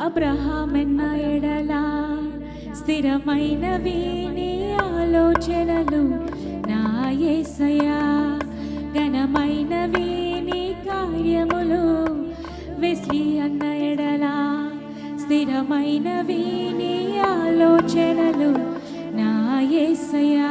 అబ్రహామెన్న ఎడలా స్థిరమైనవి నీ ఆలోచనలు నా యేసయ్యా ఘనమైనవి నీ కార్యములు వెస్లీ అన్న ఎడలా స్థిరమైనవి నీ ఆలోచనలు నా యేసయ్యా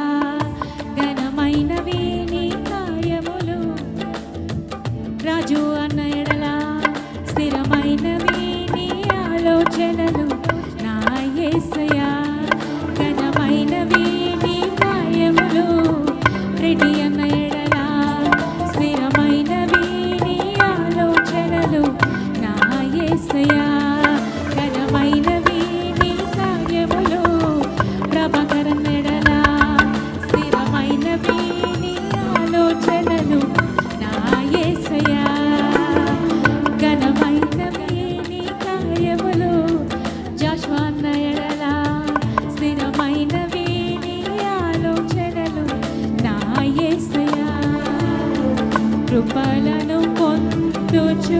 కృపలను పొందుచు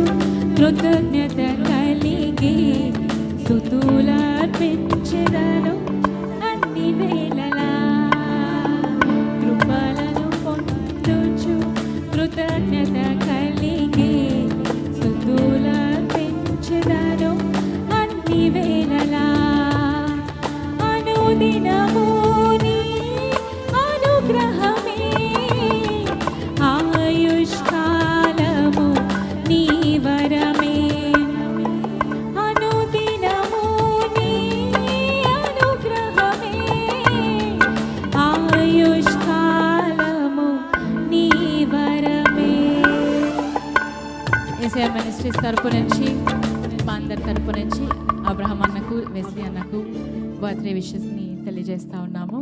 కృతజ్ఞత కలిగి స్థుతులర్పించెదను మినిస్ట్రీస్ తరపు నుంచి మా అందరి తరపు నుంచి అబ్రహం అన్నకు వెస్లీ అన్నకు బర్త్డే విషెస్ని తెలియజేస్తూ ఉన్నాము.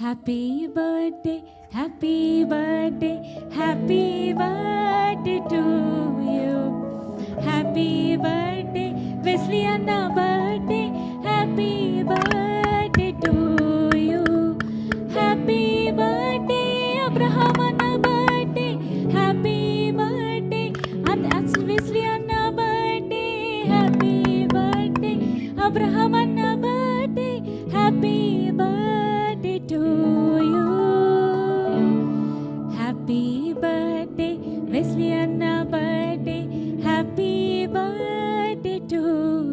Happy birthday happy birthday happy birthday to you happy birthday Wesley అన్న Abraham Anna birthday, happy birthday to you. Happy birthday, Wesley Anna birthday, happy birthday to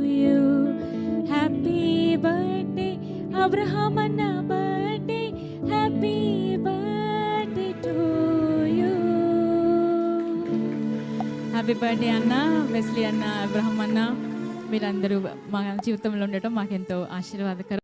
you. Happy birthday, Abraham Anna birthday, happy birthday to you. Happy birthday Anna, Wesley Anna, Abraham Anna. మీరందరూ మా జీవితంలో ఉండటం మాకెంతో ఆశీర్వాదకరం.